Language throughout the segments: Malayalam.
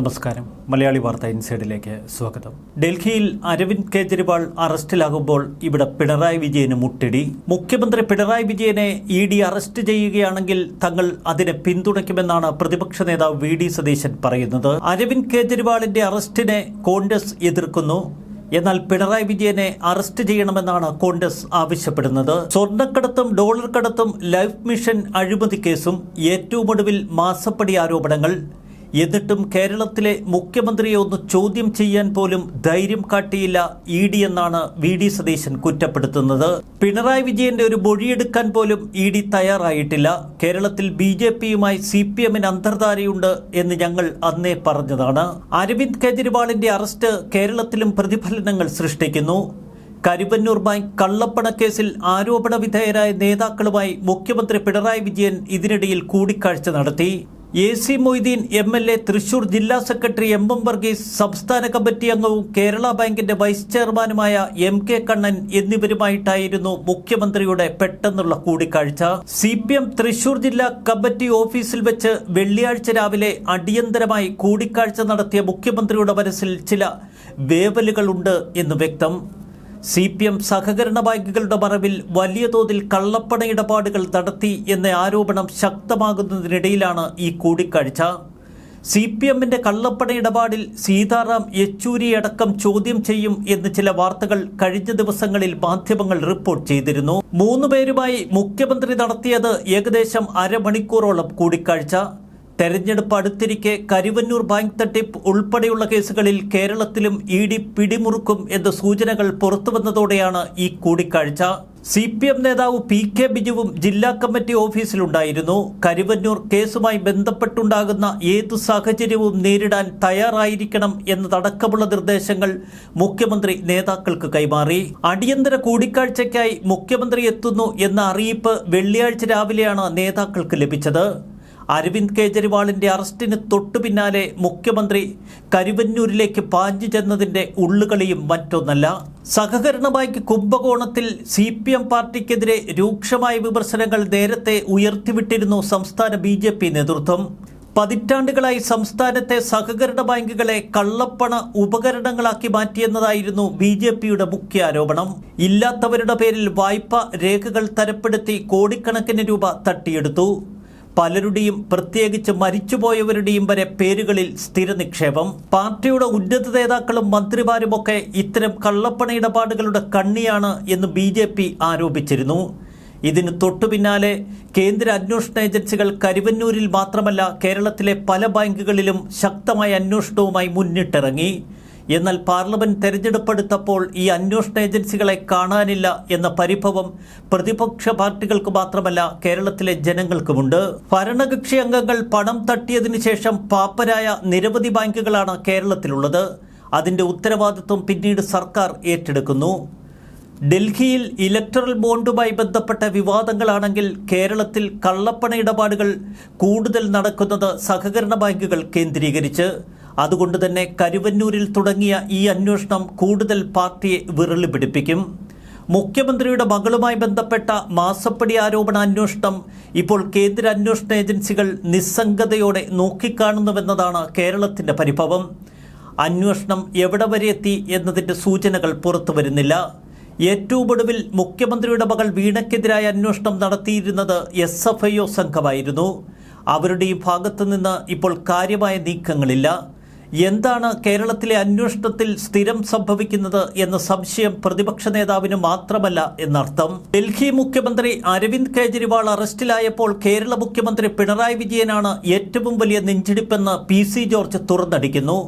നമസ്കാരം. മലയാളി വാർത്ത ഇൻസൈഡിലേക്ക് സ്വാഗതം. ഡൽഹിയിൽ അരവിന്ദ് കെജ്രിവാൾ അറസ്റ്റിലാകുമ്പോൾ ഇവിടെ പിണറായി വിജയന് മുട്ടിടി. മുഖ്യമന്ത്രി പിണറായി വിജയനെ ഇ ഡി അറസ്റ്റ് ചെയ്യുകയാണെങ്കിൽ തങ്ങൾ അതിനെ പിന്തുണയ്ക്കുമെന്നാണ് പ്രതിപക്ഷ നേതാവ് വി ഡി സതീശൻ പറയുന്നത്. അരവിന്ദ് കെജ്രിവാളിന്റെ അറസ്റ്റിനെ കോൺഗ്രസ് എതിർക്കുന്നു. എന്നാൽ പിണറായി വിജയനെ അറസ്റ്റ് ചെയ്യണമെന്നാണ് കോൺഗ്രസ് ആവശ്യപ്പെടുന്നത്. സ്വർണക്കടത്തും ഡോളർ കടത്തും ലൈഫ് മിഷൻ അഴിമതി കേസും ഏറ്റവും ഒടുവിൽ മാസപ്പടി ആരോപണങ്ങൾ. എന്നിട്ടും കേരളത്തിലെ മുഖ്യമന്ത്രിയെ ഒന്ന് ചോദ്യം ചെയ്യാൻ പോലും ധൈര്യം കാട്ടിയില്ല ഇ ഡി എന്നാണ് വി ഡി സതീശൻ കുറ്റപ്പെടുത്തുന്നത്. പിണറായി വിജയന്റെ ഒരു മൊഴിയെടുക്കാൻ പോലും ഇ ഡി തയ്യാറായിട്ടില്ല. കേരളത്തിൽ ബി ജെ പിയുമായി സി പി എമ്മിന് അന്തർധാരയുണ്ട് എന്ന് ഞങ്ങൾ അന്നേ പറഞ്ഞതാണ്. അരവിന്ദ് കെജ്രിവാളിന്റെ അറസ്റ്റ് കേരളത്തിലും പ്രതിഫലനങ്ങൾ സൃഷ്ടിക്കുന്നു. കരുവന്നൂർ ബാങ്ക് കള്ളപ്പണക്കേസിൽ ആരോപണ വിധേയരായ നേതാക്കളുമായി മുഖ്യമന്ത്രി പിണറായി വിജയൻ ഇതിനിടയിൽ കൂടിക്കാഴ്ച നടത്തി. A C Moideen M L A Thrissur ജില്ലാ സെക്രട്ടറി എം എം വർഗീസ് സംസ്ഥാന കമ്മിറ്റി അംഗവും കേരള ബാങ്കിന്റെ വൈസ് ചെയർമാനുമായ എം കെ കണ്ണൻ എന്നിവരുമായിട്ടായിരുന്നു മുഖ്യമന്ത്രിയുടെ പെട്ടെന്നുള്ള കൂടിക്കാഴ്ച. സി പി എം തൃശൂർ ജില്ലാ കമ്മിറ്റി ഓഫീസിൽ വെച്ച് വെള്ളിയാഴ്ച രാവിലെ അടിയന്തരമായി കൂടിക്കാഴ്ച നടത്തിയ മുഖ്യമന്ത്രിയുടെ മനസ്സിൽ ചില വേവലുകളുണ്ട് എന്ന് വ്യക്തം. സി പി എം സഹകരണ ബാങ്കുകളുടെ മറവിൽ വലിയ തോതിൽ കള്ളപ്പണ ഇടപാടുകൾ നടത്തി എന്ന ആരോപണം ശക്തമാകുന്നതിനിടയിലാണ് ഈ കൂടിക്കാഴ്ച. സി പി എമ്മിന്റെ കള്ളപ്പണ ഇടപാടിൽ സീതാറാം യെച്ചൂരി അടക്കം ചോദ്യം ചെയ്യും എന്ന് ചില വാർത്തകൾ കഴിഞ്ഞ ദിവസങ്ങളിൽ മാധ്യമങ്ങൾ റിപ്പോർട്ട് ചെയ്തിരുന്നു. മൂന്നുപേരുമായി മുഖ്യമന്ത്രി നടത്തിയത് ഏകദേശം അരമണിക്കൂറോളം കൂടിക്കാഴ്ച. തെരഞ്ഞെടുപ്പ് അടുത്തിരിക്കെ കരുവന്നൂർ ബാങ്ക് തട്ടിപ്പ് ഉൾപ്പെടെയുള്ള കേസുകളിൽ കേരളത്തിലും ഇ ഡി പിടിമുറുക്കും എന്ന സൂചനകൾ പുറത്തുവന്നതോടെയാണ് ഈ കൂടിക്കാഴ്ച. സി പി എം നേതാവ് പി കെ ബിജുവും ജില്ലാ കമ്മിറ്റി ഓഫീസിലുണ്ടായിരുന്നു. കരുവന്നൂർ കേസുമായി ബന്ധപ്പെട്ടുണ്ടാകുന്ന ഏതു സാഹചര്യവും നേരിടാൻ തയ്യാറായിരിക്കണം എന്നതടക്കമുള്ള നിർദ്ദേശങ്ങൾ മുഖ്യമന്ത്രി നേതാക്കൾക്ക് കൈമാറി. അടിയന്തര കൂടിക്കാഴ്ചയ്ക്കായി മുഖ്യമന്ത്രി എത്തുന്നു എന്ന അറിയിപ്പ് വെള്ളിയാഴ്ച രാവിലെയാണ് നേതാക്കൾക്ക് ലഭിച്ചത്. അരവിന്ദ് കെജ്രിവാളിന്റെ അറസ്റ്റിന് തൊട്ടു പിന്നാലെ മുഖ്യമന്ത്രി കരുവന്നൂരിലേക്ക് പാഞ്ഞു ചെന്നതിന്റെ ഉള്ളുകളിയും മറ്റൊന്നല്ല. സഹകരണ ബാങ്ക് കുംഭകോണത്തിൽ സി പി എം പാർട്ടിക്കെതിരെ രൂക്ഷമായ വിമർശനങ്ങൾ നേരത്തെ ഉയർത്തിവിട്ടിരുന്നു സംസ്ഥാന ബി ജെ പി നേതൃത്വം. പതിറ്റാണ്ടുകളായി സംസ്ഥാനത്തെ സഹകരണ ബാങ്കുകളെ കള്ളപ്പണ ഉപകരണങ്ങളാക്കി മാറ്റിയെന്നതായിരുന്നു ബി ജെ പിയുടെ മുഖ്യ ആരോപണം ഇല്ലാത്തവരുടെ പേരിൽ വായ്പ രേഖകൾ തരപ്പെടുത്തി കോടിക്കണക്കിന് രൂപ തട്ടിയെടുത്തു. പലരുടെയും പ്രത്യേകിച്ച് മരിച്ചുപോയവരുടെയും വരെ പേരുകളിൽ സ്ഥിര നിക്ഷേപം പാർട്ടിയുടെ ഉന്നത നേതാക്കളും മന്ത്രിമാരുമൊക്കെ ഇത്തരം കള്ളപ്പണ ഇടപാടുകളുടെ കണ്ണിയാണ് എന്ന് ബി ആരോപിച്ചിരുന്നു. ഇതിന് തൊട്ടുപിന്നാലെ കേന്ദ്ര അന്വേഷണ ഏജൻസികൾ കരുവന്നൂരിൽ മാത്രമല്ല കേരളത്തിലെ പല ബാങ്കുകളിലും ശക്തമായ അന്വേഷണവുമായി മുന്നിട്ടിറങ്ങി. എന്നാൽ പാർലമെന്റ് തെരഞ്ഞെടുപ്പെടുത്തപ്പോൾ ഈ അന്വേഷണ ഏജൻസികളെ കാണാനില്ല എന്ന പരിഭവം പ്രതിപക്ഷ പാർട്ടികൾക്ക് മാത്രമല്ല കേരളത്തിലെ ജനങ്ങൾക്കുമുണ്ട്. ഭരണകക്ഷി അംഗങ്ങൾ പണം തട്ടിയതിനു ശേഷം പാപ്പരായ നിരവധി ബാങ്കുകളാണ് കേരളത്തിലുള്ളത്. അതിന്റെ ഉത്തരവാദിത്വം പിന്നീട് സർക്കാർ ഏറ്റെടുക്കുന്നു. ഡൽഹിയിൽ ഇലക്ട്രൽ ബോണ്ടുമായി ബന്ധപ്പെട്ട വിവാദങ്ങളാണെങ്കിൽ കേരളത്തിൽ കള്ളപ്പണ ഇടപാടുകൾ കൂടുതൽ നടക്കുന്നത് സഹകരണ ബാങ്കുകൾ കേന്ദ്രീകരിച്ച്. അതുകൊണ്ട് തന്നെ കരുവന്നൂരിൽ തുടങ്ങിയ ഈ അന്വേഷണം കൂടുതൽ പാർട്ടിയെ വിരളി പിടിപ്പിക്കും മുഖ്യമന്ത്രിയുടെ മകളുമായി ബന്ധപ്പെട്ട മാസപ്പടി ആരോപണ അന്വേഷണം ഇപ്പോൾ കേന്ദ്ര അന്വേഷണ ഏജൻസികൾ നിസ്സംഗതയോടെ നോക്കിക്കാണുന്നുവെന്നതാണ് കേരളത്തിന്റെ പരിഭവം. അന്വേഷണം എവിടെ വരെ എത്തി എന്നതിന്റെ സൂചനകൾ പുറത്തു വരുന്നില്ല. ഏറ്റവും ഒടുവിൽ മുഖ്യമന്ത്രിയുടെ മകൾ വീണയ്ക്കെതിരായ അന്വേഷണം നടത്തിയിരുന്നത് എസ് എഫ് ഐ ഒ സംഘമായിരുന്നു. അവരുടെയും ഭാഗത്തു നിന്ന് ഇപ്പോൾ കാര്യമായ നീക്കങ്ങളില്ല. എന്താണ് കേരളത്തിലെ അന്വേഷണത്തിൽ സ്ഥിരം സംഭവിക്കുന്നത് എന്ന സംശയം പ്രതിപക്ഷ നേതാവിന് മാത്രമല്ല എന്നർത്ഥം. ഡൽഹി മുഖ്യമന്ത്രി അരവിന്ദ് കെജ്രിവാൾ അറസ്റ്റിലായപ്പോൾ കേരള മുഖ്യമന്ത്രി പിണറായി വിജയനാണ് ഏറ്റവും വലിയ നെഞ്ചിടിപ്പെന്ന് പി സി ജോർജ് തുറന്നടിക്കുന്നു.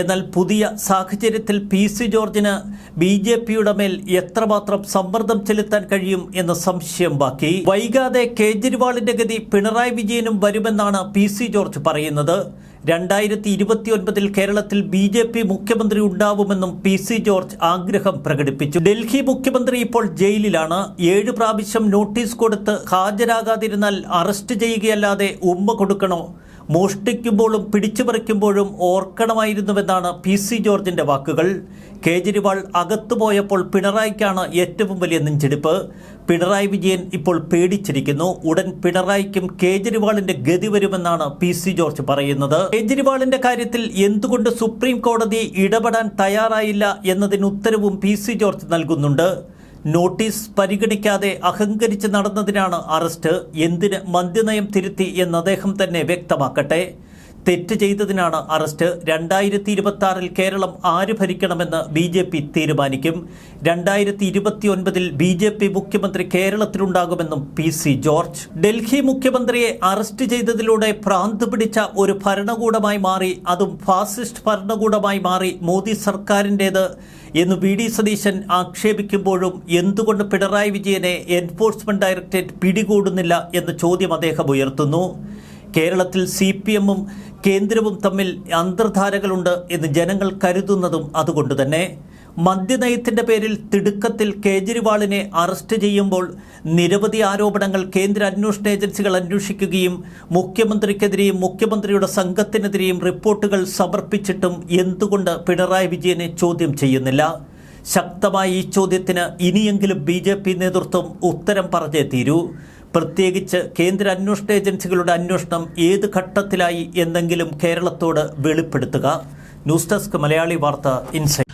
എന്നാൽ പുതിയ സാഹചര്യത്തിൽ പി സി ജോർജിന് ബി ജെ പിയുടെ മേൽ എത്രമാത്രം സമ്മർദ്ദം ചെലുത്താൻ കഴിയും എന്ന സംശയം ബാക്കി. വൈകാതെ കേജ്രിവാളിന്റെ ഗതി പിണറായി വിജയനും വരുമെന്നാണ് പി സി ജോർജ് പറയുന്നത്. രണ്ടായിരത്തി ഇരുപത്തിയൊൻപതിൽ കേരളത്തിൽ ബി ജെ പി മുഖ്യമന്ത്രി ഉണ്ടാവുമെന്നും പി സി ജോർജ് ആഗ്രഹം പ്രകടിപ്പിച്ചു. ഡൽഹി മുഖ്യമന്ത്രി ഇപ്പോൾ ജയിലിലാണ്. ഏഴ് പ്രാവശ്യം നോട്ടീസ് കൊടുത്ത് ഹാജരാകാതിരുന്നാൽ അറസ്റ്റ് ചെയ്യുകയല്ലാതെ ഉമ്മ കൊടുക്കണോ? മോഷ്ടിക്കുമ്പോഴും പിടിച്ചുപറിക്കുമ്പോഴും ഓർക്കണമായിരുന്നുവെന്നാണ് പി സി ജോർജിന്റെ വാക്കുകൾ. കേജ്രിവാൾ അകത്തുപോയപ്പോൾ പിണറായിക്കാണ് ഏറ്റവും വലിയ നെഞ്ചെടുപ്പ്. പിണറായി വിജയൻ ഇപ്പോൾ പേടിച്ചിരിക്കുന്നു. ഉടൻ പിണറായിക്കും കേജ്രിവാളിന്റെ ഗതി വരുമെന്നാണ് പി സി ജോർജ് പറയുന്നത്. കേജ്രിവാളിന്റെ കാര്യത്തിൽ എന്തുകൊണ്ട് സുപ്രീം കോടതി ഇടപെടാൻ തയ്യാറായില്ല എന്നതിന് ഉത്തരവും പി സി ജോർജ് നൽകുന്നുണ്ട്. നോട്ടീസ് പരിഗണിക്കാതെ അഹങ്കരിച്ച് നടന്നതിനാണ് അറസ്റ്റ്. എന്തിന് മദ്യനയം തിരുത്തി എന്ന് അദ്ദേഹം തന്നെ വ്യക്തമാക്കട്ടെ. തെറ്റ് ചെയ്തതിനാണ് അറസ്റ്റ്. രണ്ടായിരത്തി ഇരുപത്തി ആറിൽ കേരളം ആര് ഭരിക്കണമെന്ന് ബി ജെ പി തീരുമാനിക്കും. രണ്ടായിരത്തി ഇരുപത്തി ഒൻപതിൽ ബി ജെ പി മുഖ്യമന്ത്രി കേരളത്തിലുണ്ടാകുമെന്നും പി സി ജോർജ്. ഡൽഹി മുഖ്യമന്ത്രിയെ അറസ്റ്റ് ചെയ്തതിലൂടെ ഭ്രാന്ത് പിടിച്ച ഒരു ഭരണകൂടമായി മാറി അതും ഫാസിസ്റ്റ് ഭരണകൂടമായി മാറി മോദി സർക്കാരിന്റേത് എന്ന് വി ഡി സതീശൻ ആക്ഷേപിക്കുമ്പോഴും എന്തുകൊണ്ട് പിണറായി വിജയനെ എൻഫോഴ്സ്മെന്റ് ഡയറക്ടറേറ്റ് പിടികൂടുന്നില്ല എന്ന ചോദ്യം അദ്ദേഹം ഉയർത്തുന്നു. കേരളത്തിൽ സി പി എമ്മും കേന്ദ്രവും തമ്മിൽ അന്തർധാരകളുണ്ട് എന്ന് ജനങ്ങൾ കരുതുന്നതും അതുകൊണ്ട് തന്നെ. മദ്യനയത്തിന്റെ പേരിൽ തിടുക്കത്തിൽ കേജ്രിവാളിനെ അറസ്റ്റ് ചെയ്യുമ്പോൾ നിരവധി ആരോപണങ്ങൾ കേന്ദ്ര അന്വേഷണ ഏജൻസികൾ അന്വേഷിക്കുകയും മുഖ്യമന്ത്രിക്കെതിരെയും മുഖ്യമന്ത്രിയുടെ സംഘത്തിനെതിരെയും റിപ്പോർട്ടുകൾ സമർപ്പിച്ചിട്ടും എന്തുകൊണ്ട് പിണറായി വിജയനെ ചോദ്യം ചെയ്യുന്നില്ല? ശക്തമായ ഈ ചോദ്യത്തിന് ഇനിയെങ്കിലും ബി നേതൃത്വം ഉത്തരം പറഞ്ഞേ തീരൂ. പ്രത്യേകിച്ച് കേന്ദ്ര അന്വേഷണ ഏജൻസികളുടെ അന്വേഷണം ഏത് ഘട്ടത്തിലായി എന്നെങ്കിലും കേരളത്തോട് വെളിപ്പെടുത്തുക. ന്യൂസ് ഡെസ്ക് മലയാളി വാർത്ത ഇൻസൈറ്റ്